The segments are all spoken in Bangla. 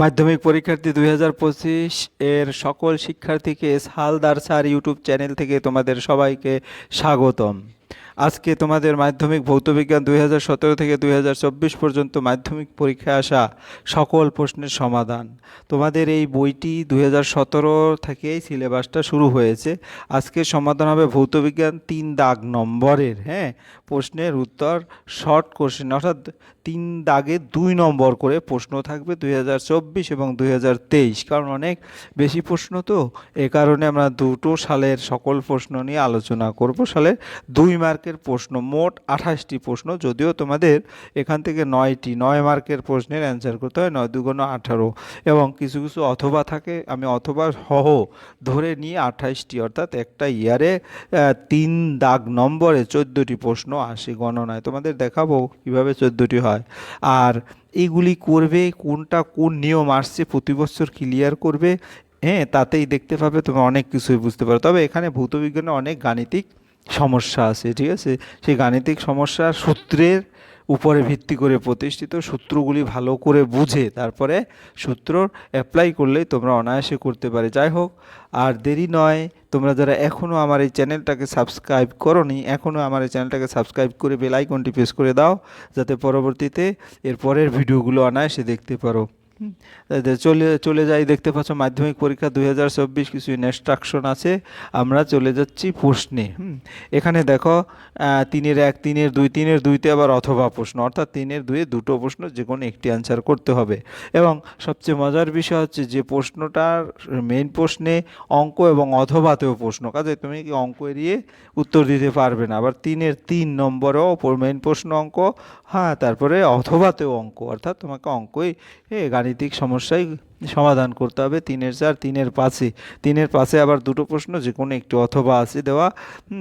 মাধ্যমিক পরীক্ষার্থী দুই হাজার পঁচিশ এর সকল শিক্ষার্থীকে হালদার স্যার ইউটিউব চ্যানেল থেকে তোমাদের সবাইকে স্বাগতম। আজকে তোমাদের মাধ্যমিক ভৌতবিজ্ঞান দুই সতেরো থেকে দুই চব্বিশ পর্যন্ত মাধ্যমিক পরীক্ষায় আসা সকল প্রশ্নের সমাধান। তোমাদের এই বইটি দুই হাজার সতেরো থেকেই সিলেবাসটা শুরু হয়েছে। আজকে সমাধান হবে ভৌতবিজ্ঞান তিন দাগ নম্বরের হ্যাঁ? প্রশ্নের উত্তর, শর্ট কোশ্চেন, অর্থাৎ তিন দাগে দুই নম্বর করে প্রশ্ন থাকবে দুই হাজার চব্বিশ এবং দুই হাজার তেইশ। কারণ অনেক বেশি প্রশ্ন তো, এ কারণে আমরা দুটো সালের সকল প্রশ্ন নিয়ে আলোচনা করব। সালের দুই মার্কের প্রশ্ন, মোট আঠাশটি প্রশ্ন, যদিও তোমাদের এখান থেকে নয়টি, নয় মার্কের প্রশ্নের অ্যান্সার করতে হয়, নয় দুগুণ আঠারো। এবং কিছু কিছু অথবা থাকে, আমি অথবা সহ ধরে নিয়ে আঠাশটি, অর্থাৎ একটা ইয়ারে তিন দাগ নম্বরে চোদ্দোটি প্রশ্ন আসে গণনায়। তোমাদের দেখাবো কীভাবে চোদ্দোটি হয়। আর এইগুলি করবে, কোনটা কোন নিয়ম আসছে প্রতি বছর ক্লিয়ার করবে হ্যাঁ তাতেই দেখতে পাবে তুমি অনেক কিছুই বুঝতে পারো। তবে এখানে ভৌতবিজ্ঞানে অনেক গাণিতিক সমস্যা আছে, ঠিক আছে? সেই গাণিতিক সমস্যার সূত্রের উপরে ভিত্তি করে প্রতিষ্ঠিত, সূত্রগুলি ভালো করে বুঝে তারপরে সূত্র অ্যাপ্লাই করলেই তোমরা অনায়াসে করতে পারে। যাই হোক, আর দেরি নয়, তোমরা যারা এখনও আমার এই চ্যানেলটাকে সাবস্ক্রাইব করনি এখনও আমার এই চ্যানেলটাকে সাবস্ক্রাইব করে বেল আইকনটি প্রেস করে দাও, যাতে পরবর্তীতে এর পরের ভিডিওগুলো অনায়াসে দেখতে পারো। চলে চলে যাই দেখতে পাচ্ছ মাধ্যমিক পরীক্ষা দুই হাজার চব্বিশ কিছু ইনস্ট্রাকশন আছে। আমরা চলে যাচ্ছি প্রশ্নে। এখানে দেখো তিনের এক তিনের দুই তিনের দুইতে আবার অথবা প্রশ্ন। অর্থাৎ তিনের দুয়ে দুটো প্রশ্ন যে কোনো একটি অ্যান্সার করতে হবে। এবং সবচেয়ে মজার বিষয় হচ্ছে যে প্রশ্নটার মেন প্রশ্নে অঙ্ক এবং অথবাতেও প্রশ্ন। কাজে তুমি কি অঙ্ক এড়িয়ে উত্তর দিতে পারবে না। আবার তিনের তিন নম্বরেও মেন প্রশ্ন অঙ্ক হ্যাঁ তারপরে অথবাতেও অঙ্ক। অর্থাৎ তোমাকে অঙ্কই এ, গাণিতিক সমস্যাই সমাধান করতে হবে তিনের চার, তিনের পাঁচে। তিনের পাশে আবার দুটো প্রশ্ন যে কোনো একটি অথবা আছে দেওয়া।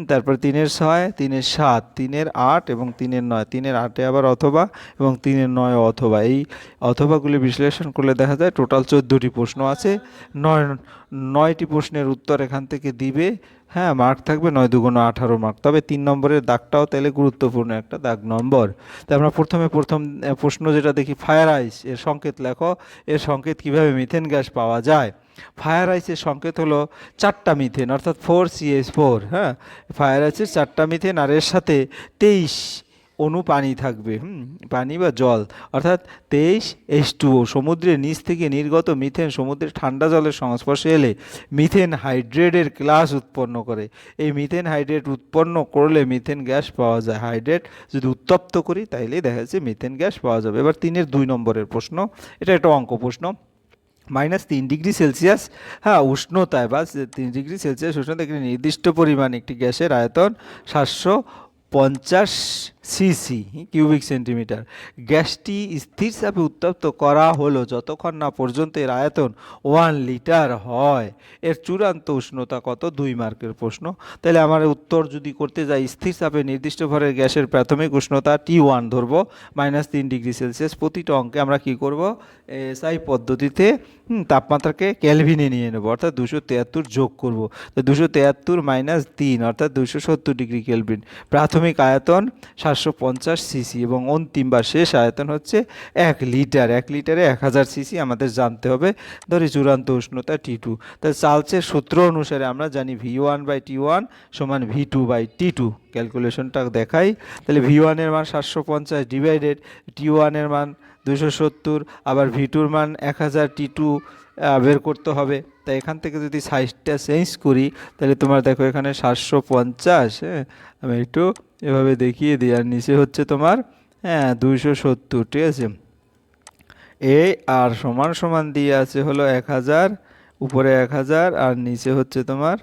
তারপর তিনের ছয়, তিনের সাত, তিনের আট এবং তিনের নয়। তিনের আটে আবার অথবা এবং তিনের নয় অথবা। এই অথবাগুলি বিশ্লেষণ করলে দেখা যায় টোটাল চোদ্দোটি প্রশ্ন আছে। নয়, নয়টি প্রশ্নের উত্তর এখান থেকে দিবে। হ্যাঁ মার্ক থাকবে নয় দুগুণ আঠারো মার্ক তবে তিন নম্বরের দাগটাও তাহলে গুরুত্বপূর্ণ একটা দাগ নম্বর। তো আমরা প্রথমে প্রথম প্রশ্ন যেটা দেখি ফায়ার আইস এর সংকেত লেখো। এর সংকেত কীভাবে মিথেন গ্যাস পাওয়া যায়। ফায়ার আইসের সংকেত হলো চারটা মিথেন অর্থাৎ ফোর সিএস ফোর হ্যাঁ? ফায়ার আইসের চারটা মিথেন আর এর সাথে তেইশ অণু পানি থাকবে, হুম? পানি বা জল। অর্থাৎ তেইশ এইচ টুও সমুদ্রের নিচ থেকে নির্গত মিথেন সমুদ্রের ঠান্ডা জলের সংস্পর্শে এলে মিথেন হাইড্রেটের ক্লাস উৎপন্ন করে। এই মিথেন হাইড্রেট উৎপন্ন করলে মিথেন গ্যাস পাওয়া যায়। হাইড্রেট যদি উত্তপ্ত করি তাইলে দেখা যাচ্ছে মিথেন গ্যাস পাওয়া যাবে। এবার তিনের দুই নম্বরের প্রশ্ন, এটা একটা অঙ্ক প্রশ্ন। মাইনাস তিন ডিগ্রি সেলসিয়াস হ্যাঁ উষ্ণতায় বা তিন ডিগ্রি সেলসিয়াস উষ্ণতা একটি নির্দিষ্ট পরিমাণ একটি গ্যাসের আয়তন সাতশো পঞ্চাশ সিসি, কিউবিক সেন্টিমিটার। গ্যাসটি স্থির চাপে উত্তপ্ত করা হলো যতক্ষণ না পর্যন্ত এর আয়তন ওয়ান লিটার হয়। এর চূড়ান্ত উষ্ণতা কত? দুই মার্কের প্রশ্ন। তাহলে আমার উত্তর যদি করতে যাই, স্থির চাপে নির্দিষ্ট ভরের গ্যাসের প্রাথমিক উষ্ণতা টি ওয়ান ধরবো, মাইনাস তিন ডিগ্রি সেলসিয়াস। প্রতিটা অঙ্কে আমরা কি করব? এসআই পদ্ধতিতে তাপমাত্রাকে ক্যালভিনে নিয়ে নেব, অর্থাৎ দুশো তেয়াত্তর যোগ করব। তো দুশো তেয়াত্তর মাইনাস তিন, অর্থাৎ দুশো সত্তর ডিগ্রি কেলভিন। প্রাথমিক আয়তন সাতশো পঞ্চাশ সিসি এবং অন্তিমবার শেষ আয়তন হচ্ছে এক লিটার। এক লিটারে এক হাজার সিসি আমাদের জানতে হবে। ধরি চূড়ান্ত উষ্ণতা টি টু। তাহলে চার্লসের সূত্র অনুসারে আমরা জানি V one by T one সমান V two by T two. ক্যালকুলেশনটা দেখাই। তাহলে ভি ওয়ানের মান সাতশো পঞ্চাশ ডিভাইডেড টি ওয়ানের মান দুশো সত্তর, আবার ভি টুর মান এক হাজার টি টু বের করতে হবে। তাই এখান থেকে যদি সাইজটা চেঞ্জ করি, তাহলে তোমার দেখো এখানে সাতশো পঞ্চাশ হ্যাঁ? আমি একটু এভাবে দেখিয়ে দিই, আর নিচে হচ্ছে তোমার হ্যাঁ দুইশো সত্তর, ঠিক আছে? এ আর সমান সমান দিয়ে আছে হলো এক হাজার, উপরে এক হাজার, আর নিচে হচ্ছে তোমার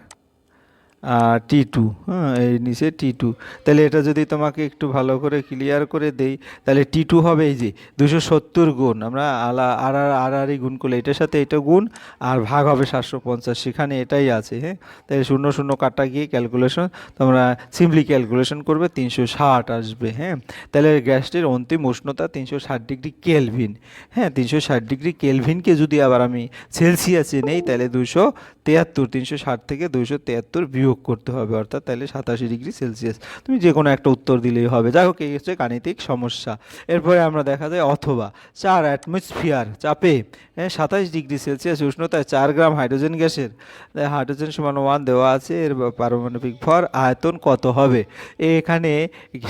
টি টু হ্যাঁ এই নিচে টি টু তাহলে এটা যদি তোমাকে একটু ভালো করে ক্লিয়ার করে দেই, তাহলে টি টু হবে এই যে দুশো সত্তর গুণ। আমরা আলা, আর আর আর, আরই গুণ করলে এটার সাথে এটা গুণ, আর ভাগ হবে সাতশো পঞ্চাশ, সেখানে এটাই আছে হ্যাঁ। তাই শূন্য শূন্য কাটা গিয়ে ক্যালকুলেশন তোমরা সিম্পলি ক্যালকুলেশন করবে তিনশো ষাট আসবে হ্যাঁ। তাহলে গ্যাসটির অন্তিম উষ্ণতা তিনশো ষাট ডিগ্রি কেলভিন হ্যাঁ। তিনশো ষাট ডিগ্রি কেলভিনকে যদি আবার আমি সেলসিয়াসে নেই, তাহলে দুশো তেয়াত্তর, তিনশো ষাট থেকে দুশো তেয়াত্তর বিয়োগ যোগ করতে হবে, অর্থাৎ তাহলে সাতাশি ডিগ্রি সেলসিয়াস। তুমি যে কোনো একটা উত্তর দিলেই হবে। যাই হোক, এই হচ্ছে গাণিতিক সমস্যা। এরপরে আমরা দেখা যায় অথবা চার অ্যাটমসফিয়ার চাপে হ্যাঁ সাতাশ ডিগ্রি সেলসিয়াস উষ্ণতায় চার গ্রাম হাইড্রোজেন গ্যাসের হাইড্রোজেন সমান ওয়ান দেওয়া আছে। এর পারমাণবিক ভর আয়তন কত হবে? এখানে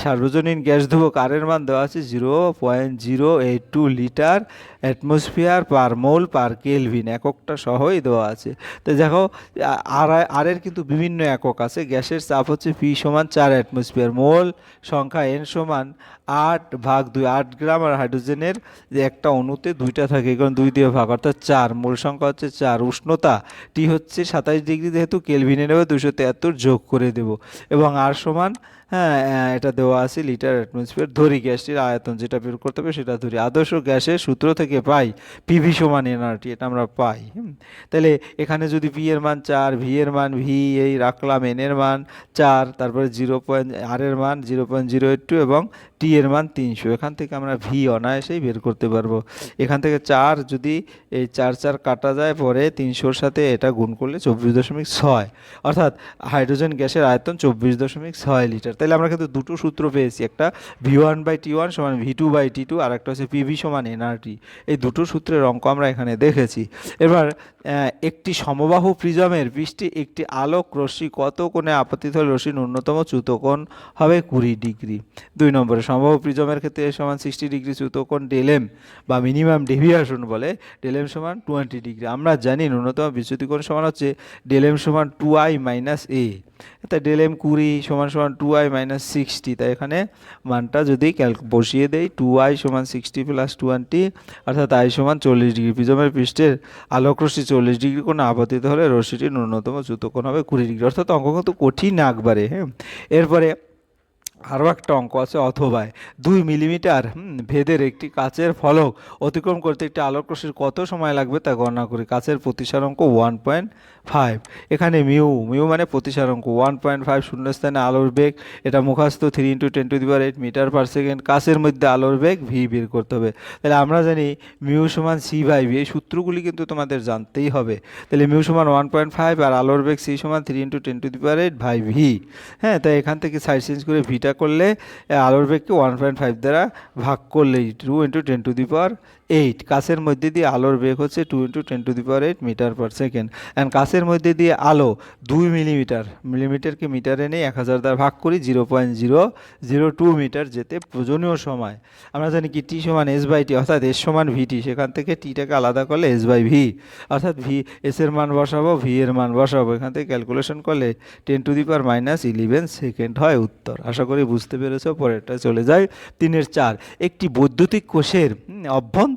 সার্বজনীন গ্যাস ধ্রুবক আর এর মান দেওয়া আছে zero point zero eight two litre atmosphere per mole per kelvin এককটা সহই দেওয়া আছে। তো দেখো আর আর এর কিন্তু বিভিন্ন একক আছে। গ্যাসের চাপ হচ্ছে পি সমান চার অ্যাটমসফিয়ার মোল, সংখ্যা এন সমান আট ভাগ দুই, আট গ্রাম আর হাইড্রোজেনের যে একটা অণুতে দুইটা থাকে কারণ দুই দিয়ে ভাগ, অর্থাৎ চার। মোল সংখ্যা হচ্ছে চার। উষ্ণতা টি হচ্ছে সাতাশ ডিগ্রি, যেহেতু কেলভিনে নেবে দুশো তেহাত্তর যোগ করে দেব। এবং আর সমান হ্যাঁ এটা দেওয়া আছে লিটার অ্যাটমসফিয়ার ধরি গ্যাসটির আয়তন যেটা বের করতে হবে সেটা ধরি। আদর্শ গ্যাসের সূত্র থেকে পাই পিভি সমান এনআরটি এটা আমরা পাই তাহলে এখানে যদি পি এর মান চার ভি এর মান ভি এই রাখলাম এন এর মান চার, তারপরে জিরো পয়েন্ট আর এর মান zero point zero eight two এবং টি এর মান তিনশো। এখান থেকে আমরা ভি অনায়াসেই বের করতে পারব। এখান থেকে চার যদি এই চার চার কাটা যায়, পরে তিনশোর সাথে এটা গুণ করলে চব্বিশ দশমিক ছয়। অর্থাৎ হাইড্রোজেন গ্যাসের আয়তন চব্বিশ দশমিক ছয় লিটার। তাহলে আমরা কিন্তু দুটো সূত্র পেয়েছি। একটা V one by T one সমান V two by T two আর একটা হচ্ছে পিভি সমান এনআরটি এই দুটো সূত্রের অঙ্ক আমরা এখানে দেখেছি। এবার একটি সমবাহু প্রিজমের বৃষ্টি একটি আলোক রশ্মি কত কোণে আপতিত রশ্মি ন্যূনতম চ্যুতকোণ হবে কুড়ি ডিগ্রি। দুই নম্বরে সমবাহু প্রিজমের ক্ষেত্রে এ সমান সিক্সটি ডিগ্রি চ্যুতকোণ ডেলেম বা মিনিমাম ডেভিয়েশন বলে ডেলেম সমান টোয়েন্টি ডিগ্রি আমরা জানি ন্যূনতম বিচ্যুতিকোণ সমান হচ্ছে ডেলেম সমান টু আই মাইনাস এ তাই ডেলেম কুড়ি সমান সমান টু আই মাইনাস সিক্সটি তাই এখানে মানটা যদি ক্যালক বসিয়ে দেই টু আই সমান সিক্সটি প্লাস টোয়েন্টি অর্থাৎ আই সমান চল্লিশ ডিগ্রি প্রিজমের পৃষ্ঠের আলোক রশ্মি চল্লিশ ডিগ্রি কোণ আপতিত হলে রশ্মিটি ন্যূনতম চ্যুতকোণ হবে কুড়ি ডিগ্রি অর্থাৎ অঙ্ক কিন্তু কঠিন একবারে হ্যাঁ। এরপরে আরও একটা অঙ্ক আছে অথবায়। দুই মিলিমিটার ভেদের একটি কাচের ফলক অতিক্রম করতে একটি আলোকরশ্মির কত সময় লাগবে তা গণনা করি। কাচের প্রতিসার অঙ্ক ওয়ান পয়েন্ট ফাইভ এখানে মিউ মিউ মানে প্রতিসারাঙ্ক। ওয়ান পয়েন্ট ফাইভ শূন্যস্থানে আলোর বেগ, এটা মুখাস্ত থ্রি ইন্টু টেন টু দিবার এইট মিটার পার সেকেন্ড কাছের মধ্যে আলোর বেগ ভি বের করতে হবে। তাহলে আমরা জানি মিউ সমান সি বাই ভি এই সূত্রগুলি কিন্তু তোমাদের জানতেই হবে। তাহলে মিউ সমান ওয়ান পয়েন্ট ফাইভ আর আলোর বেগ সি সমান থ্রি ইন্টু টেন টু দিবার এইট ভাই ভি হ্যাঁ তাই এখান থেকে সাইড চেঞ্জ করে ভিটা করলে, আলোর বেগকে ওয়ান পয়েন্ট ফাইভ দ্বারা ভাগ করলেই two into ten to the eight কাছের মধ্যে দিয়ে আলোর বেগ হচ্ছে two into ten to the power eight metre per second and কাছের মধ্যে দিয়ে আলো দুই মিলিমিটার মিলিমিটারকে মিটারে নেই এক হাজার দ্বারা ভাগ করি zero point zero zero two metre যেতে প্রয়োজনীয় সময়। আমরা জানি কি টি সমান এস বাই টি অর্থাৎ এস সমান ভিটি সেখান থেকে টিটাকে আলাদা করলে এস বাই ভি অর্থাৎ ভি এস এর মান বসাবো ভি এর মান বসাবো। এখান থেকে ক্যালকুলেশন করলে ten to the power minus eleven second হয় উত্তর। আশা করি বুঝতে পেরেছ পরেরটা চলে যায় তিনের চার। একটি বৈদ্যুতিক কোষের হুম,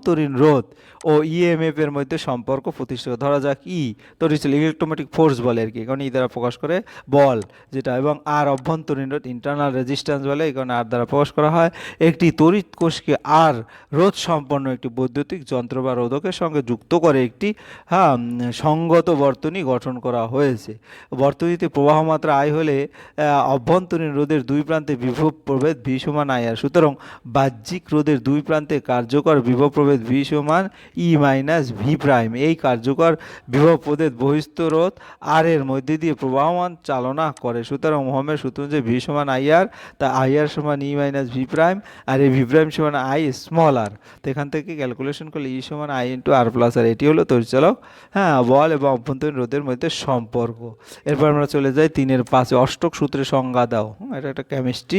অভ্যন্তরীণ রোধ। ও ইএমএফ এর মধ্যে সম্পর্ক প্রতিষ্ঠিত। ধরা যাক ই তরিচল ইলেকট্রোমেটিক ফোর্স বলে আর কি। কারণ ই দ্বারা প্রকাশ করে বল, যেটা, এবং আর অভ্যন্তরীণ রোধ ইন্টারনাল রেজিস্ট্যান্স বলে এই কারণে আর দ্বারা প্রকাশ করা হয়। একটি তড়িৎ কোষকে আর রোধ সম্পন্ন একটি বৈদ্যুতিক যন্ত্র বা রোধকের সঙ্গে যুক্ত করে একটি হ্যাঁ সঙ্গত বর্তনী গঠন করা হয়েছে। বর্তনীতে প্রবাহ মাত্রা আই হলে অভ্যন্তরীণ রোধের দুই প্রান্তে বিভব প্রভেদ ভি সমান আই আর সুতরাং বাহ্যিক রোধের দুই প্রান্তে কার্যকর বিভব প্রভেদ ভি সমান ই মাইনাস ভি প্রাইম এই কার্যকর বিভব প্রভেদ বহিস্থ রোধ আর এর মধ্যে দিয়ে প্রবাহমান চালনা করে। সুতরাং মোহাম্মেদ সূত্র যে ভি সমান আই আর তা আই আর সমান E minus V prime R এই ভি প্রাইম সমান আই স্মল আর তো এখান থেকে ক্যালকুলেশন করলে ই সমান I into R plus R এটি হলো তরিচালক হ্যাঁ বল এবং অভ্যন্তরীণ রোধের মধ্যে সম্পর্ক। এরপর আমরা চলে যাই তিনের পাঁচে, অষ্টক সূত্রে সংজ্ঞা দাও। এটা একটা কেমিস্ট্রি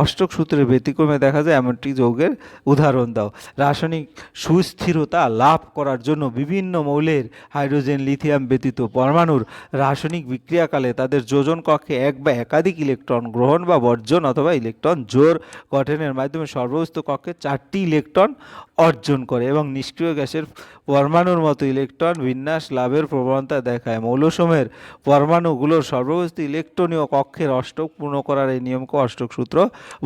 অষ্টক সূত্রের ব্যতিক্রমে দেখা যায় এমনটি যৌগের উদাহরণ দাও। রাসায়নিক সুস্থিরতা লাভ করার জন্য বিভিন্ন মৌলের হাইড্রোজেন, লিথিয়াম ব্যতীত পরমাণুর রাসায়নিক বিক্রিয়াকালে তাদের যোজন কক্ষে এক বা একাধিক ইলেকট্রন গ্রহণ বা বর্জন অথবা ইলেকট্রন জোর গঠনের মাধ্যমে সর্বস্থ কক্ষে চারটি ইলেকট্রন অর্জন করে এবং নিষ্ক্রিয় গ্যাসের পরমাণুর মতো ইলেকট্রন বিন্যাস লাভের প্রবণতা দেখায়। মৌলসমূহের পরমাণুগুলোর সর্ববস্ত ইলেকট্রনীয় কক্ষের অষ্টক পূর্ণ করার এই নিয়মকে অষ্টক সূত্র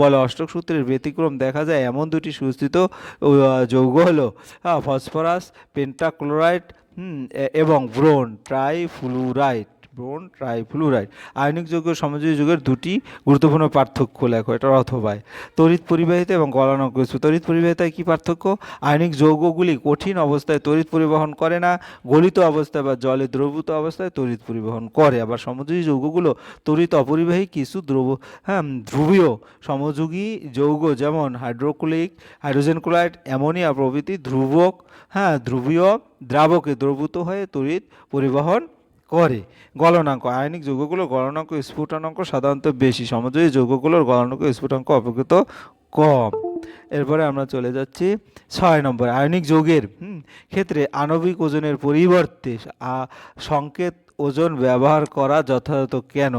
বলে। অষ্টক সূত্রের ব্যতিক্রম দেখা যায়। এমন দুটি সুস্থিত যৌগ হলো ফসফরাস পেন্টাক্লোরাইড হুম, এবং ব্রোন ট্রাইফ্লুরাইড ব্রোন, ট্রাইফ্লুরাইড। আয়নিক যৌগ, সমযোজী যুগের দুটি গুরুত্বপূর্ণ পার্থক্য লেখো এটার অথবায় তড়িৎ পরিবাহিতা এবং গলনাঙ্ক স্তূপ। তড়িৎ পরিবাহিতায় কি পার্থক্য? আয়নিক যৌগগুলি কঠিন অবস্থায় তড়িৎ পরিবহন করে না, গলিত অবস্থায় বা জলে দ্রবীভূত অবস্থায় তড়িৎ পরিবহন করে। আবার সমযোজী যৌগগুলো তড়িৎ অপরিবাহী, কিছু দ্রব হ্যাঁ ধ্রুবীয় সমযোগী যৌগ যেমন হাইড্রোক্লিক হাইড্রোজেন ক্লোরাইড, অ্যামোনিয়া প্রভৃতি ধ্রুবক হ্যাঁ ধ্রুবীয় দ্রাবকে দ্রবীভূত হয়ে তড়িৎ পরিবহন করে, গলনাঙ্ক। আয়নিক যৌগগুলোর গলনাঙ্ক, স্ফুটনাঙ্ক সাধারণত বেশি। সমযোজী যৌগগুলোর গলনাঙ্ক স্ফুটাঙ্ক অপেক্ষিত কম। এরপরে আমরা চলে যাচ্ছি ছয় নম্বর, আয়নিক যৌগের ক্ষেত্রে আণবিক ওজনের পরিবর্তে সংকেত ওজন ব্যবহার করা যথাযথ কেন?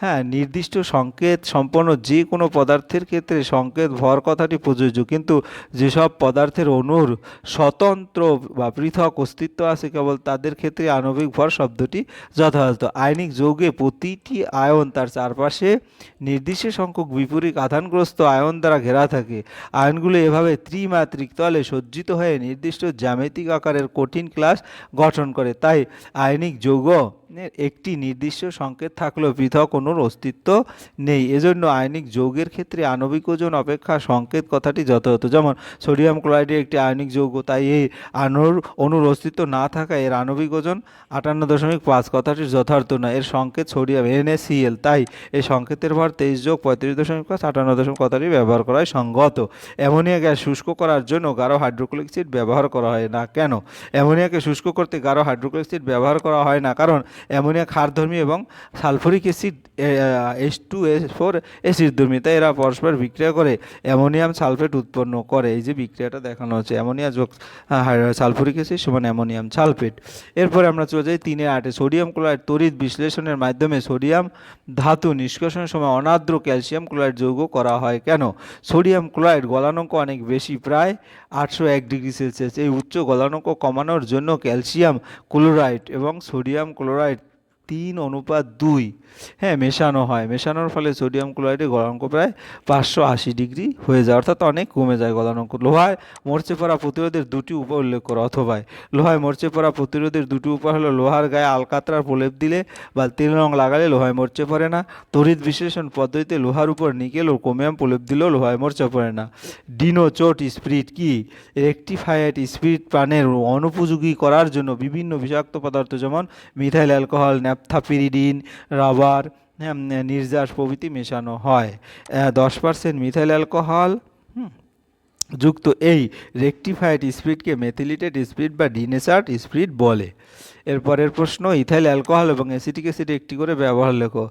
হ্যাঁ নির্দিষ্ট সংকেত সম্পন্ন যে কোনো পদার্থের ক্ষেত্রে সংকেত ভর কথাটি প্রযোজ্য, কিন্তু যেসব পদার্থের অণুর স্বতন্ত্র বা পৃথক অস্তিত্ব আছে, কেবল তাদের ক্ষেত্রে আণবিক ভর শব্দটি যথাযথ। আয়নিক যৌগে প্রতিটি আয়ন তার চারপাশে নির্দিষ্ট সংখ্যক বিপরীত আধানগ্রস্ত আয়ন দ্বারা ঘেরা থাকে। আয়নগুলো এভাবে ত্রিমাত্রিক তলে সজ্জিত হয়ে নির্দিষ্ট জ্যামিতিক আকারের কঠিন ক্লাস গঠন করে। তাই আয়নিক যৌগ এর একটি নির্দিষ্ট সংকেত থাকলেও পৃথক অণুর অস্তিত্ব নেই। এজন্য আয়নিক যৌগের ক্ষেত্রে আণবিক ওজন অপেক্ষা সংকেত কথাটি যথাযথ। যেমন, সোডিয়াম ক্লোরাইডের একটি আয়নিক যৌগ, তাই এই আণুর অণুর অস্তিত্ব না থাকায় এর আণবিক ওজন আটান্ন দশমিক পাঁচ কথাটির যথার্থ নয় এর সংকেত সোডিয়াম এনএসিএল তাই এই সংকেতের ভর তেইশ যোগ পঁয়ত্রিশ দশমিক পাঁচ, আটান্ন দশমিক কথাটি ব্যবহার করা হয় সঙ্গত। অ্যামোনিয়া গ্যাস শুষ্ক করার জন্য গাঢ় হাইড্রোক্লিক অ্যাসিড ব্যবহার করা হয় না। কেন? অ্যামোনিয়াকে শুষ্ক করতে গাঢ় হাইড্রোক্লিক অ্যাসিড ব্যবহার করা হয় না। কারণ অ্যামোনিয়া, ক্ষারধর্মী এবং sulphuric acid S two S four অ্যাসিডধর্মী। তাই এরা পরস্পর বিক্রিয়া করে অ্যামোনিয়াম সালফেট উৎপন্ন করে। এই যে বিক্রিয়াটা দেখানো হচ্ছে, অ্যামোনিয়া যোগ সালফুরিক অ্যাসিড সমান অ্যামোনিয়াম সালফেট। এরপরে আমরা চলে যাই তিনে আটে। সোডিয়াম ক্লোরাইড তড়িৎ বিশ্লেষণের মাধ্যমে সোডিয়াম ধাতু নিষ্কাশনের সময় অনাদ্র ক্যালসিয়াম ক্লোরাইড যৌগ করা হয়। কেন? সোডিয়াম ক্লোরাইড গলানঙ্ক অনেক বেশি, প্রায় আটশো এক ডিগ্রি সেলসিয়াস। এই উচ্চ গলানোঙ্ক কমানোর জন্য ক্যালসিয়াম ক্লোরাইড এবং সোডিয়াম ক্লোরাইড তিন অনুপাত দুই। হ্যাঁ মেশানো হয়। মেশানোর ফলে সোডিয়াম ক্লোরাইডের গলনাঙ্ক প্রায় পাঁচশো আশি ডিগ্রি হয়ে যায়, অর্থাৎ অনেক কমে যায় গলনাঙ্ক। লোহায় মরচে পড়া প্রতিরোধের দুটি উপায় উল্লেখ করো, অথবা লোহায় মরচে পড়া প্রতিরোধের দুটি উপায় হলো লোহার গায়ে আলকাতরার প্রলেপ দিলে বা তিল রং লাগালে লোহায় মরচে পড়ে না। তড়িৎ বিশ্লেষণ পদ্ধতিতে লোহার উপর নিকেল ও ক্রোমিয়াম প্রলেপ দিলেও লোহায় মরচে পড়ে না। ডিনো চোট স্পিরিট কি? রেকটিফায়েড স্পিরিট প্রাণের অনুপযোগী করার জন্য বিভিন্ন বিষাক্ত পদার্থ যেমন মিথাইল অ্যালকোহল ন্যাপথাপিরিডিন, রাবার নির্যাস প্রভৃতি মেশানো হয়। দশ পার্সেন্ট মিথাইল অ্যালকোহল যুক্ত এই রেকটিফাইড স্পিরিটকে মেথিলিটেড স্পিরিট বা ডিনেসার্ট স্পিরিট বলে। এরপরের প্রশ্ন ইথাইল অ্যালকোহল এবং অ্যাসিটিক অ্যাসিড একটি করে ব্যবহার লেখো।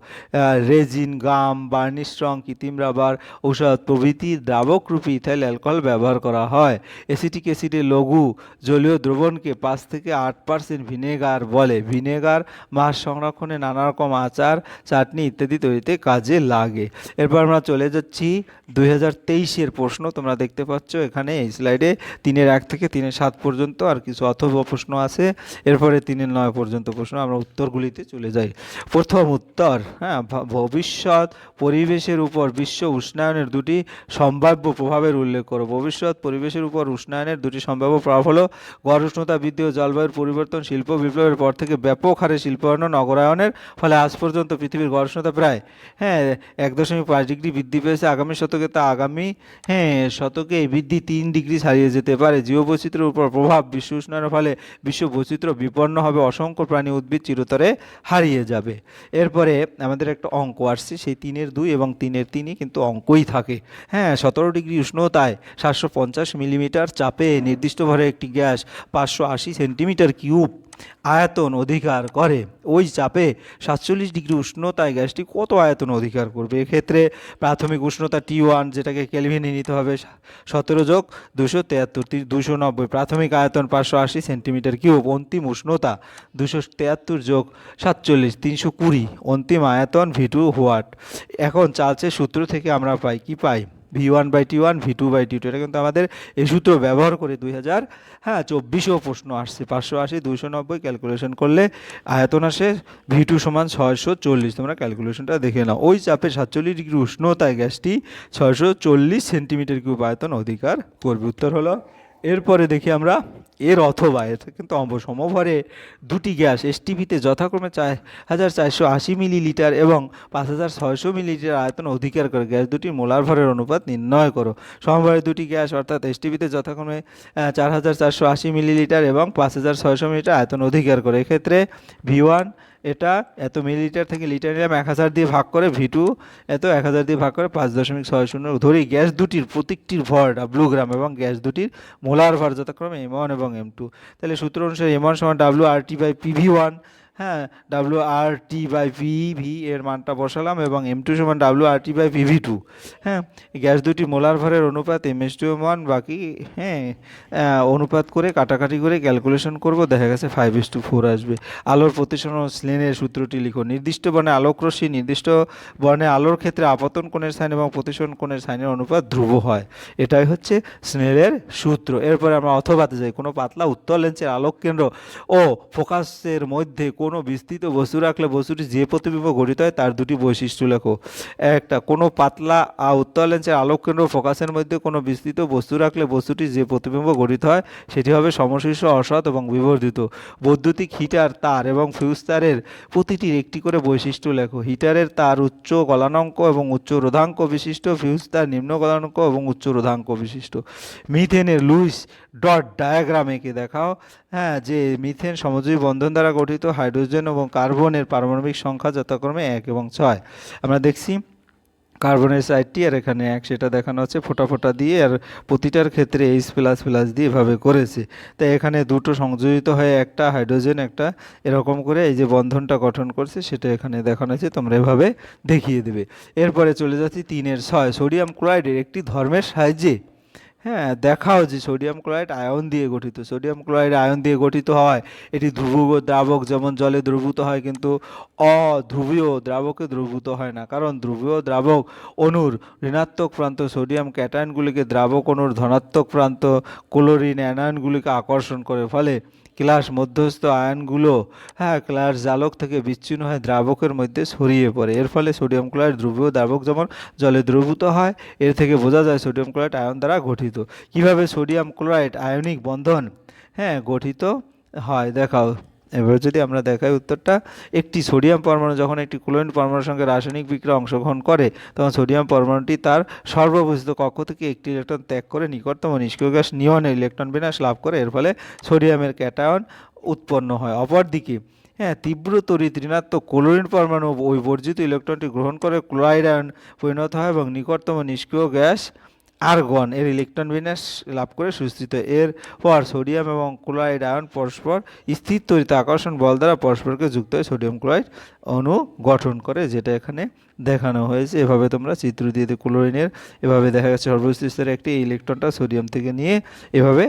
রেজিন, গাম, বার্নিশ রং, কৃত্রিম রাবার, ঔষধ প্রভৃতি দ্রাবকরূপী ইথাইল অ্যালকোহল ব্যবহার করা হয়। অ্যাসিটিক অ্যাসিডে লঘু, জলীয় দ্রবণকে পাঁচ থেকে আট পার্সেন্ট ভিনেগার বলে। ভিনেগার, মাছ সংরক্ষণে নানা রকম আচার, চাটনি ইত্যাদি তৈরিতে কাজে লাগে। এরপর আমরা চলে যাচ্ছি দুই হাজার তেইশের প্রশ্ন। তোমরা দেখতে পাচ্ছ এখানে এই স্লাইডে তিনের এক থেকে তিনের সাত পর্যন্ত আর কিছু অথবা প্রশ্ন আছে। এরপরে তিনের নয় পর্যন্ত প্রশ্ন, আমরা উত্তরগুলিতে চলে যাই। প্রথম উত্তর হ্যাঁ ভবিষ্যৎ পরিবেশের উপর বিশ্ব উষ্ণায়নের দুটি সম্ভাব্য প্রভাবের উল্লেখ করো। ভবিষ্যৎ পরিবেশের উপর উষ্ণায়নের দুটি সম্ভাব্য প্রভাব হলো গড় উষ্ণতা বৃদ্ধি ও জলবায়ুর পরিবর্তন, শিল্প বিপ্লবের পর থেকে ব্যাপক হারে শিল্পায়ন নগরায়নের, ফলে আজ পর্যন্ত পৃথিবীর গড় উষ্ণতা প্রায় হ্যাঁ এক দশমিক পাঁচ ডিগ্রি বৃদ্ধি পেয়েছে। আগামী শতকে তা আগামী হ্যাঁ শতকে এই বৃদ্ধি তিন ডিগ্রি ছাড়িয়ে যেতে পারে। জীববৈচিত্র্যের উপর প্রভাব বিশ্ব উষ্ণায়নের ফলে বিশ্ব বৈচিত্র্য বিপন্ন হবে। অসংখ্য প্রাণী উদ্ভিদ চিরতরে হারিয়ে যাবে। এরপরে আমাদের একটা অঙ্ক আসছে, সেই তিনের দুই এবং তিনের তিনই কিন্তু অঙ্কই থাকে। হ্যাঁ সতেরো ডিগ্রি উষ্ণতায় সাতশো পঞ্চাশ মিলিমিটার চাপে নির্দিষ্ট ভরে একটি গ্যাস পাঁচশো আশি সেন্টিমিটার কিউব আয়তন অধিকার করে। ওই চাপে সাতচল্লিশ ডিগ্রি উষ্ণতায় গ্যাসটি কত আয়তন অধিকার করবে? এক্ষেত্রে প্রাথমিক উষ্ণতা টি ওয়ান যেটাকে কেলভিনে নিতে হবে, সতেরো যোগ দুশো তেয়াত্তর দুশো নব্বই। প্রাথমিক আয়তন পাঁচশো আশি সেন্টিমিটার কিউব, অন্তিম উষ্ণতা দুশো তেয়াত্তর যোগ সাতচল্লিশ, তিনশো কুড়ি। অন্তিম আয়তন ভি টু হোয়াট এখন চার্চের সূত্র থেকে আমরা পাই, কি পাই? V one by T one V two by T two এটা কিন্তু আমাদের এই সূত্র ব্যবহার করে দুই হাজার হ্যাঁ চব্বিশেও প্রশ্ন আসছে, পাঁচশো আশি, দুইশো নব্বই ক্যালকুলেশন করলে আয়তন আসে ভি টু সমান ছয়শো চল্লিশ, তোমরা ক্যালকুলেশনটা দেখে নাও। ওই চাপে সাতচল্লিশ ডিগ্রি উষ্ণতায় গ্যাসটি ছয়শো চল্লিশ সেন্টিমিটার কিউব আয়তন অধিকার করবে। উত্তর হলো এরপরে দেখি আমরা, এর অথবা এটা কিন্তু সমভরে দুটি গ্যাস এসটিভিতে যথাক্রমে চার হাজার চারশো আশি মিলিলিটার এবং পাঁচ হাজার ছয়শো মিলিলিটার আয়তন অধিকার করে। গ্যাস দুটি মোলার ভরের অনুপাত নির্ণয় করো। সমভরে দুটি গ্যাস, অর্থাৎ এসটিভিতে যথাক্রমে চার হাজার চারশো আশি মিলিলিটার এবং পাঁচ হাজার ছয়শো মিলিলিটার আয়তন অধিকার করে। এক্ষেত্রে ভি ওয়ান এটা এত মিলিলিটার থেকে লিটার নিলাম এক হাজার দিয়ে ভাগ করে ভিটু এত এক হাজার দিয়ে ভাগ করে পাঁচ দশমিক ছয় শূন্য। ধরি গ্যাস দুটির প্রত্যেকটির ভর ডাব্লু গ্রাম এবং গ্যাস দুটির মোলার ভর যথাক্রমে এম ওয়ান এবং এম টু তাহলে সূত্র অনুসারে এম ওয়ান সমান W R T by PV one হ্যাঁ W R T by PV এর মানটা বসালাম এবং এম টু সমান W R T by PV two হ্যাঁ গ্যাস দুটি মোলার ভরের অনুপাত এম এস টু ওয়ান বাকি হ্যাঁ অনুপাত করে কাটাকাটি করে ক্যালকুলেশন করব, দেখা গেছে ফাইভ ইস টু ফোর আসবে। আলোর প্রতিসরণ স্লেনের সূত্রটি লিখো। নির্দিষ্ট বর্ণে আলোক রশ্মি, নির্দিষ্ট বর্ণে আলোর ক্ষেত্রে আপতন কোণের সাইন এবং প্রতিসরণ কোণের সাইনের অনুপাত ধ্রুব হয়। এটাই হচ্ছে স্নেলের সূত্র। এরপরে আমরা অথবাতে যাই। কোনো পাতলা উত্তর লেন্সের আলোক কেন্দ্র ও ফোকাসের মধ্যে কোনো বিস্তৃত বস্তু রাখলে বস্তুটি যে প্রতিবিম্ব গঠিত হয় তার দুটি বৈশিষ্ট্য লেখো। একটা, কোনো পাতলা উত্তর লেন্সের আলোক কেন্দ্র ফোকাসের মধ্যে কোনো বিস্তৃত বস্তু রাখলে বস্তুটি যে প্রতিবিম্ব গঠিত হয় সেটি হবে সমশীর্ষ, অসৎ এবং বিবর্ধিত। বৈদ্যুতিক হিটার, তার এবং ফিউজ তারের প্রতিটির একটি করে বৈশিষ্ট্য লেখো। হিটারের তার উচ্চ গলানাঙ্ক এবং উচ্চ রোধাঙ্ক বিশিষ্ট, ফিউজ তার নিম্ন গলানাঙ্ক এবং উচ্চ রোধাঙ্ক বিশিষ্ট। মিথেনের লুইস ডট ডায়াগ্রাম এঁকে দেখাও। হ্যাঁ যে মিথেন সমজীবী বন্ধন দ্বারা গঠিত হাইড্রোজেন এবং কার্বনের পারমাণবিক সংখ্যা যথাক্রমে এক এবং ছয়। আমরা দেখছি কার্বনের সাইডটি আর এখানে এক, সেটা দেখানো হচ্ছে ফোটা ফোটা দিয়ে আর প্রতিটার ক্ষেত্রে এইচ প্লাস প্লাস দিয়ে এভাবে করেছে। তাই এখানে দুটো সংযোজিত হয়ে একটা হাইড্রোজেন, একটা এরকম করে এই যে বন্ধনটা গঠন করছে, সেটা এখানে দেখানো হয়েছে, তোমরা এভাবে দেখিয়ে দেবে। এরপরে চলে যাচ্ছি তিনের ছয়, সোডিয়াম ক্লোরাইডের একটি ধর্মের সাহায্যে হ্যাঁ দেখাও যে সোডিয়াম ক্লোরাইড আয়ন দিয়ে গঠিত। সোডিয়াম ক্লোরাইড আয়ন দিয়ে গঠিত হয়, এটি ধ্রুব দ্রাবক, যেমন জলে দ্রবীভূত হয় কিন্তু অধ্রুবীয় দ্রাবকে দ্রবীভূত হয় না। কারণ ধ্রুবীয় দ্রাবক অণুর ঋণাত্মক প্রান্ত সোডিয়াম ক্যাটায়নগুলিকে দ্রাবক অণুর ধনাত্মক প্রান্ত, ক্লোরিন অ্যানায়নগুলিকে আকর্ষণ করে। ফলে ক্লাস মধ্যস্থ আয়নগুলো হ্যাঁ ক্লাস জালক থেকে বিচ্ছিন্ন হয়ে দ্রাবকের মধ্যে ছড়িয়ে পড়ে। এর ফলে সোডিয়াম ক্লোরাইড ধ্রুবীয় দ্রাবক যেমন জলে দ্রবীভূত হয়, এর থেকে বোঝা যায় সোডিয়াম ক্লোরাইড আয়ন দ্বারা গঠিত। কীভাবে সোডিয়াম ক্লোরাইড আয়নিক বন্ধন হ্যাঁ গঠিত হয়? দেখাও। এবার যদি আমরা দেখাই উত্তরটা, একটি সোডিয়াম পরমাণু যখন একটি ক্লোরিন পরমাণুর সঙ্গে রাসায়নিক বিক্রিয়া অংশগ্রহণ করে, তখন সোডিয়াম পরমাণুটি তার সর্ববস্থিত কক্ষ থেকে একটি ইলেকট্রন ত্যাগ করে নিকটতম নিষ্ক্রিয় গ্যাস নিয়নের ইলেকট্রন বিন্যাস লাভ করে। এর ফলে সোডিয়ামের ক্যাটায়ন উৎপন্ন হয়। অপরদিকে হ্যাঁ তীব্র তড়িৎ ঋণাত্মক ক্লোরিন পরমাণু ওই বর্জিত ইলেকট্রনটি গ্রহণ করে ক্লোরাইড আয়ন পরিণত হয় এবং নিকটতম নিষ্ক্রিয় গ্যাস আর্গন এর ইলেকট্রন বিন্যাস লাভ করে সুস্থিত। এর পর সোডিয়াম এবং ক্লোরাইড আয়ন পরস্পর স্থির তরিত আকর্ষণ বল দ্বারা পরস্পরকে যুক্ত হয়ে সোডিয়াম ক্লোরাইড অণু গঠন করে, যেটা এখানে দেখানো হয়েছে। এভাবে তোমরা চিত্র দিয়ে ক্লোরিনের এভাবে দেখা যাচ্ছে সর্বোচ্চ স্তরে একটি ইলেকট্রনটা সোডিয়াম থেকে নিয়ে এভাবে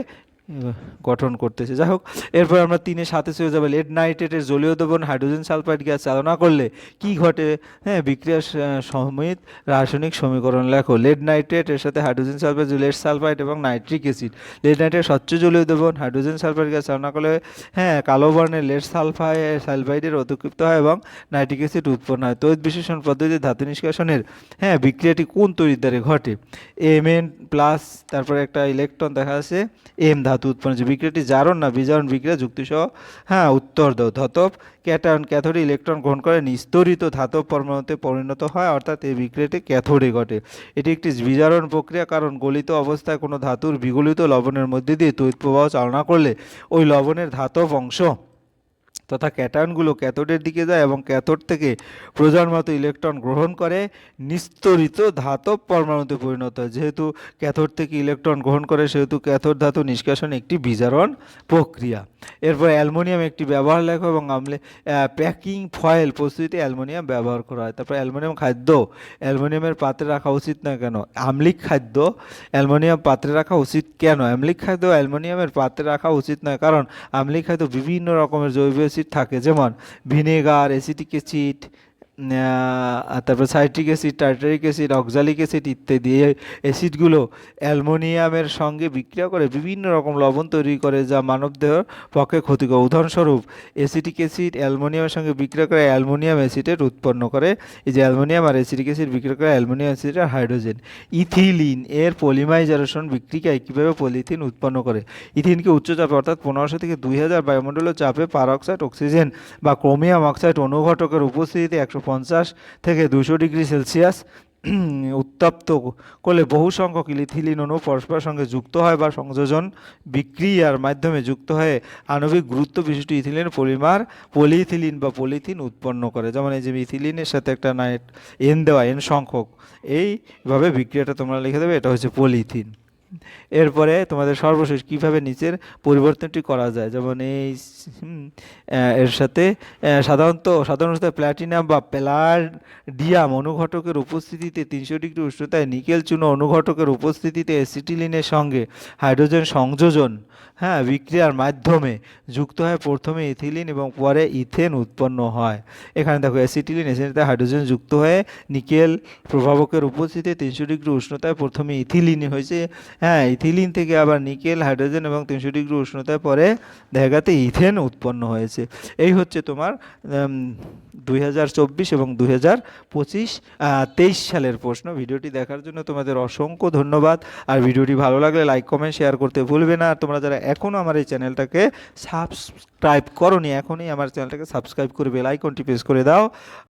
গঠন করতেছে। যাই হোক, এরপর আমরা তিনে সাথে চলে যাবে। লেড নাইট্রেটের জলীয় দ্রবণ হাইড্রোজেন সালফাইড গ্যাস চালনা করলে কি ঘটে? হ্যাঁ বিক্রিয়া স- সমিত রাসায়নিক সমীকরণ লেখো। লেড নাইট্রেট সাথে হাইড্রোজেন সালফাইড লেড সালফাইড এবং নাইট্রিক অ্যাসিড লেড নাইট্রেট স্বচ্ছ জলীয় দ্রবণ হাইড্রোজেন সালফাইড গ্যাস চালনা করলে হ্যাঁ কালো বর্ণের লেড সালফাইড সালফাইডের অতিক্ষিপ্ত হয় এবং নাইট্রিক অ্যাসিড উৎপন্ন হয়। তৈত বিশেষণ পদ্ধতিতে ধাতু নিষ্কাশনের হ্যাঁ বিক্রিয়াটি কোন তড়িৎ দ্বারে ঘটে? এম এন প্লাস তারপরে একটা ইলেকট্রন দেখা যাচ্ছে এম ধাতু। উৎপন্ন হচ্ছে। বিক্রিয়াটি জারণ না বিজারণ বিক্রিয়া যুক্তিসহ হ্যাঁ উত্তর দাও। ধাতব ক্যাটায়ন ক্যাথোডে ইলেকট্রন গ্রহণ করে নিস্তরিত ধাতব পরমাণুতে পরিণত হয়, অর্থাৎ এই বিক্রিয়াটি ক্যাথোডে ঘটে। এটি একটি বিজারণ প্রক্রিয়া, কারণ গলিত অবস্থায় কোনো ধাতুর বিগলিত লবণের মধ্যে দিয়ে তড়িৎ প্রবাহ চালনা করলে ওই লবণের ধাতব অংশ তথা ক্যাটায়নগুলো ক্যাথোডের দিকে যায় এবং ক্যাথোড থেকে প্রজন্মত ইলেকট্রন গ্রহণ করে, নিস্তরিত ধাতব পরমাণুতে পরিণত হয়। যেহেতু ক্যাথোড থেকে ইলেকট্রন গ্রহণ করে, সেহেতু ক্যাথোড ধাতু নিষ্কাশন একটি বিজারণ প্রক্রিয়া। এরপর অ্যালুমিনিয়াম একটি ব্যবহার লেখ এবং আমলে প্যাকিং ফয়েল প্রস্তুতিতে অ্যালুমিনিয়াম ব্যবহার করা হয়। তারপর অ্যালুমিনিয়াম খাদ্য, অ্যালুমিনিয়ামের পাত্রে রাখা উচিত না কেন? আম্লিক খাদ্য, অ্যালুমিনিয়াম পাত্রে রাখা উচিত কেন? অ্যামলিক খাদ্য অ্যালুমিনিয়ামের পাত্রে রাখা উচিত নয়। কারণ আম্লিক খাদ্য বিভিন্ন রকমের জৈব অ্যাসিড থাকে। যেমন ভিনেগার অ্যাসিটিক অ্যাসিড তারপর citric acid tartaric acid, oxalic acid ইত্যাদি এই অ্যাসিডগুলো অ্যালমোনিয়ামের সঙ্গে বিক্রিয়া করে বিভিন্ন রকম লবণ তৈরি করে যা মানবদেহের পক্ষে ক্ষতিকর। উদাহরণস্বরূপ, অ্যাসিটিক অ্যাসিড অ্যালমোনিয়ামের সঙ্গে বিক্রিয়া করে অ্যালমোনিয়াম অ্যাসিডের উৎপন্ন করে, এই যে অ্যালমোনিয়াম আর অ্যাসিটিক অ্যাসিড বিক্রিয়া করে অ্যালমোনিয়াম অ্যাসিড আর হাইড্রোজেন। ইথিলিন এর পলিমাইজারেশন বিক্রিয়ায় কীভাবে পলিথিন উৎপন্ন করে? ইথিনকে উচ্চ চাপে, অর্থাৎ পনেরোশো থেকে দুই হাজার বায়ুমণ্ডলীয় চাপে পারঅক্সাইড অক্সিজেন বা ক্রোমিয়াম অক্সাইড অনুঘটকের উপস্থিতিতে একশো পঞ্চাশ থেকে দুশো ডিগ্রি সেলসিয়াস উত্তপ্ত করলে বহু সংখ্যক ইথিলিন অণু পরস্পরের সঙ্গে যুক্ত হয় বা সংযোজন বিক্রিয়ার মাধ্যমে যুক্ত হয়ে আণবিক গুরুত্ব বিশিষ্ট ইথিলিন পলিমার পলিথিলিন বা পলিথিন উৎপন্ন করে। যেমন এই যে ইথিলিনের সাথে একটা নাইট, এন দেওয়া, এন সংখ্যক এইভাবে বিক্রিয়াটা তোমরা লিখে দেবে, এটা হচ্ছে পলিথিন এরপরে তোমাদের সর্বশেষ কীভাবে নিচের পরিবর্তনটি করা যায়? যেমন এই এর সাথে সাধারণত সাধারণত প্ল্যাটিনাম বা প্যালাডিয়াম অনুঘটকের উপস্থিতিতে তিনশো ডিগ্রি উষ্ণতায় নিকেল চূর্ণ অনুঘটকের উপস্থিতিতে অ্যাসিটিলিনের সঙ্গে হাইড্রোজেন সংযোজন হ্যাঁ বিক্রিয়ার মাধ্যমে যুক্ত হয় প্রথমে ইথিলিন এবং পরে ইথেন উৎপন্ন হয়। এখানে দেখো, অ্যাসিটিলিন অ্যাসিডিতে হাইড্রোজেন যুক্ত হয়ে নিকেল প্রভাবকের উপস্থিতিতে তিনশো ডিগ্রি উষ্ণতায় প্রথমে ইথিলিন হয়েছে হ্যাঁ ইথিলিন থেকে আবার নিকেল, হাইড্রোজেন এবং তিনশো ডিগ্রি উষ্ণতায় পরে দেখা গেছে ইথেন উৎপন্ন হয়েছে। এই হচ্ছে তোমার দুই এবং দুই হাজার তেইশ সালের প্রশ্ন। ভিডিওটি দেখার জন্য তোমাদের অসংখ্য ধন্যবাদ। আর ভিডিওটি ভালো লাগলে লাইক, কমেন্ট, শেয়ার করতে ভুলবে না। আর তোমরা যারা এখনও আমার এই চ্যানেলটাকে সাবস্ক্রাইব করনি, এখনই আমার চ্যানেলটাকে সাবস্ক্রাইব করে বেল আইকনটি প্রেস করে দাও।